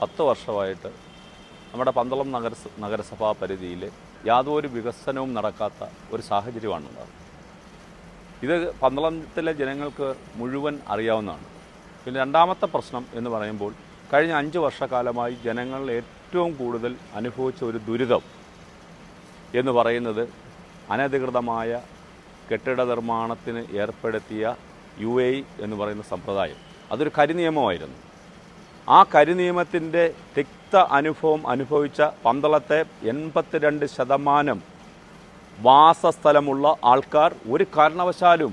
പത്ത് വർഷമായിട്ട് നമ്മുടെ പന്തളം നഗര നഗരസഭാ പരിധിയിൽ യാതൊരു വികസനവും നടക്കാത്ത ഒരു സാഹചര്യമാണുള്ളത് ഇത് പന്തളത്തിലെ ജനങ്ങൾക്ക് മുഴുവൻ അറിയാവുന്നതാണ്. പിന്നെ രണ്ടാമത്തെ പ്രശ്നം എന്ന് പറയുമ്പോൾ കഴിഞ്ഞ അഞ്ച് വർഷക്കാലമായി ജനങ്ങൾ ഏറ്റവും കൂടുതൽ അനുഭവിച്ച ഒരു ദുരിതം എന്ന് പറയുന്നത് അനധികൃതമായ കെട്ടിട നിർമ്മാണത്തിന് ഏർപ്പെടുത്തിയ യു എന്ന് പറയുന്ന സമ്പ്രദായം. അതൊരു കരിനിയമമായിരുന്നു. ആ കരിനിയമത്തിന്റെ തിക്ത അനുഭവം അനുഭവിച്ച പന്തളത്തെ എൺപത്തിരണ്ട് ശതമാനം വാസസ്ഥലമുള്ള ആൾക്കാർ ഒരു കാരണവശാലും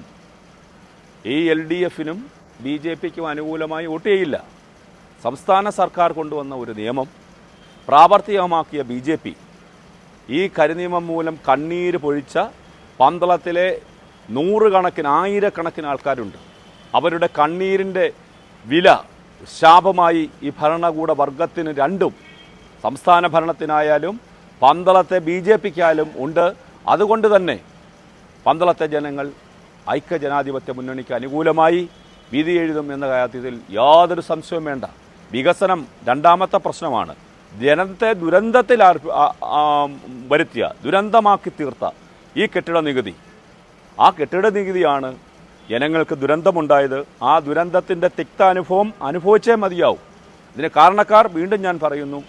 ഈ എൽ ഡി എഫിനും ബി ജെ പിക്കും അനുകൂലമായി വോട്ട് ചെയ്യില്ല. സംസ്ഥാന സർക്കാർ കൊണ്ടുവന്ന ഒരു നിയമം പ്രാവർത്തികമാക്കിയ ബി ജെ പി. ഈ കരിനിയമം മൂലം കണ്ണീര് പൊഴിച്ച പന്തളത്തിലെ നൂറുകണക്കിന് ആയിരക്കണക്കിന് ആൾക്കാരുണ്ട്. അവരുടെ കണ്ണീരിന്റെ വില ശാപമായി ഈ ഭരണകൂട വർഗത്തിന് രണ്ടും സംസ്ഥാന ഭരണത്തിനായാലും പന്തളത്തെ ബി ജെ പിക്കായാലും ഉണ്ട്. അതുകൊണ്ട് തന്നെ പന്തളത്തെ ജനങ്ങൾ ഐക്യജനാധിപത്യ മുന്നണിക്ക് അനുകൂലമായി വിധി എഴുതും എന്ന കാര്യത്തിൽ യാതൊരു സംശയവും വേണ്ട. വികസനം രണ്ടാമത്തെ പ്രശ്നമാണ്. ജനത്തെ ദുരന്തത്തിൽ വരുത്തിയ ദുരന്തമാക്കി തീർത്ത ഈ കെട്ടിട നികുതി. ആ കെട്ടിട നികുതിയാണ് ജനങ്ങൾക്ക് ദുരന്തമുണ്ടായത് ആ ദുരന്തത്തിന്റെ തിക്താനുഭവം അനുഭവിച്ചേ മതിയാവും. ഇതിന് കാരണക്കാർ വീണ്ടും ഞാൻ പറയുന്നു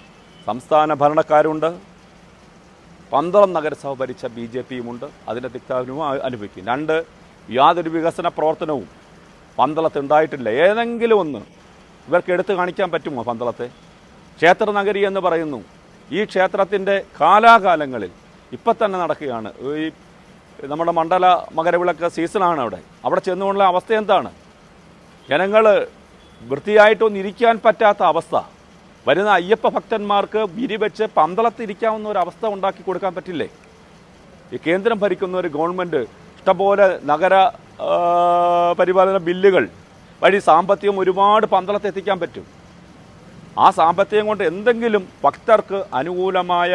സംസ്ഥാന ഭരണക്കാരുണ്ട്. പന്തളം നഗരസഭ ഭരിച്ച ബി ജെ പിയുമുണ്ട്. അതിന്റെ തിക്താനുഭവം അനുഭവിക്കും. രണ്ട് യാതൊരു വികസന പ്രവർത്തനവും പന്തളത്ത് ഉണ്ടായിട്ടില്ല. ഏതെങ്കിലും ഒന്ന് ഇവർക്ക് എടുത്തു കാണിക്കാൻ പറ്റുമോ പന്തളത്തെ? ക്ഷേത്രനഗരി എന്ന് പറയുന്നു. ഈ ക്ഷേത്രത്തിന്റെ കാലാകാലങ്ങളിൽ ഇപ്പം തന്നെ നടക്കുകയാണ്. ഈ നമ്മുടെ മണ്ഡല മകരവിളക്ക് സീസണാണ് അവിടെ. അവിടെ ചെന്നുകൊണ്ടുള്ള അവസ്ഥ എന്താണ്? ജനങ്ങൾ വൃത്തിയായിട്ടൊന്നും ഇരിക്കാൻ പറ്റാത്ത അവസ്ഥ. വരുന്ന അയ്യപ്പ ഭക്തന്മാർക്ക് വിരിവെച്ച് പന്തളത്തിരിക്കാവുന്ന ഒരു അവസ്ഥ ഉണ്ടാക്കി കൊടുക്കാൻ പറ്റില്ലേ? ഈ കേന്ദ്രം ഭരിക്കുന്ന ഒരു ഗവൺമെന്റ് ഇഷ്ടംപോലെ നഗര പരിപാലന ബില്ലുകൾ വഴി സാമ്പത്തികം ഒരുപാട് പന്തളത്ത് എത്തിക്കാൻ പറ്റും. ആ സാമ്പത്തികം കൊണ്ട് എന്തെങ്കിലും ഭക്തർക്ക് അനുകൂലമായ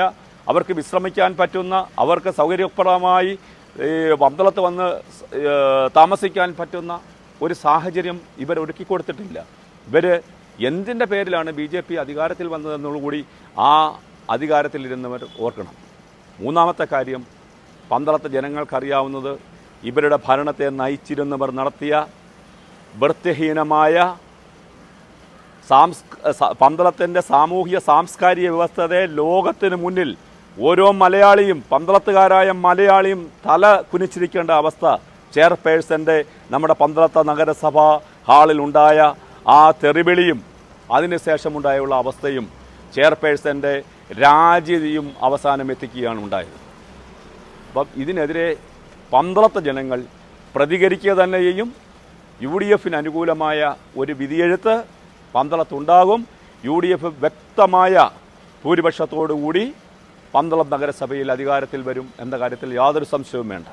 അവർക്ക് വിശ്രമിക്കാൻ പറ്റുന്ന അവർക്ക് സൗകര്യപ്രദമായി ഈ പന്തളത്ത് വന്ന് താമസിക്കാൻ പറ്റുന്ന ഒരു സാഹചര്യം ഇവർ ഒരുക്കി കൊടുത്തിട്ടില്ല. ഇവർ എന്തിന്റെ പേരിലാണ് ബി ജെ പി അധികാരത്തിൽ വന്നതെന്നുകൂടി ആ അധികാരത്തിലിരുന്നവർ ഓർക്കണം. മൂന്നാമത്തെ കാര്യം പന്തളത്തെ ജനങ്ങൾക്കറിയാവുന്നത് ഇവരുടെ ഭരണത്തെ നയിച്ചിരുന്നവർ നടത്തിയ വൃത്തിഹീനമായ സാംസ് പന്തളത്തിന്റെ സാമൂഹിക സാംസ്കാരിക വ്യവസ്ഥതയെ ലോകത്തിന് മുന്നിൽ ഓരോ മലയാളിയും പന്തളത്തുകാരായ മലയാളിയും തല കുനിച്ചിരിക്കേണ്ട അവസ്ഥ ചെയർപേഴ്സന്റെ നമ്മുടെ പന്തളത്ത നഗരസഭ ഹാളിൽ ഉണ്ടായ ആ തെറിവിളിയും അതിനുശേഷമുണ്ടായുള്ള അവസ്ഥയും ചെയർപേഴ്സന്റെ രാജിയും അവസാനം എത്തിക്കുകയാണ് ഉണ്ടായത്. അപ്പം ഇതിനെതിരെ പന്തളത്തെ ജനങ്ങൾ പ്രതികരിക്കുക തന്നെ ചെയ്യും യു ഡി എഫിന് അനുകൂലമായ ഒരു വിധിയെഴുത്ത് പന്തളത്തുണ്ടാകും. യു ഡി എഫ് വ്യക്തമായ ഭൂരിപക്ഷത്തോടുകൂടി പന്തളം നഗരസഭയിൽ അധികാരത്തിൽ വരും എന്ന കാര്യത്തിൽ യാതൊരു സംശയവും വേണ്ട.